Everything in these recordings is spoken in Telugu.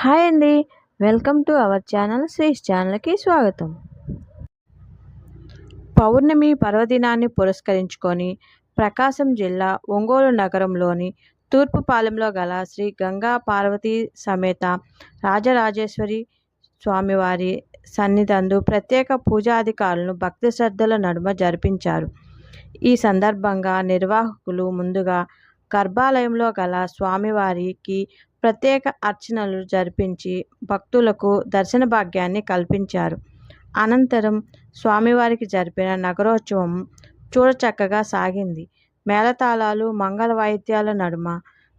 హాయ్ అండి. వెల్కమ్ టు అవర్ ఛానల్ శ్రీస్ ఛానల్కి స్వాగతం. పౌర్ణమి పర్వదినాన్ని పురస్కరించుకొని ప్రకాశం జిల్లా ఒంగోలు నగరంలోని తూర్పుపాలెంలో గల శ్రీ గంగా పార్వతీ సమేత రాజరాజేశ్వరి స్వామివారి సన్నిధందు ప్రత్యేక పూజాధికారులను భక్తి శ్రద్ధల నడుమ జరిపించారు. ఈ సందర్భంగా నిర్వాహకులు ముందుగా గర్భాలయంలో గల స్వామివారికి ప్రత్యేక అర్చనలు జరిపించి భక్తులకు దర్శన భాగ్యాన్ని కల్పించారు. అనంతరం స్వామివారికి జరిపిన నగరోత్సవం చూడచక్కగా సాగింది. మేళతాళాలు మంగళ వాయిద్యాల నడుమ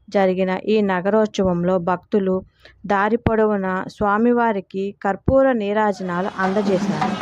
జరిగిన ఈ నగరోత్సవంలో భక్తులు దారి పొడవునా స్వామివారికి కర్పూర నీరాజనాలు అందజేశారు.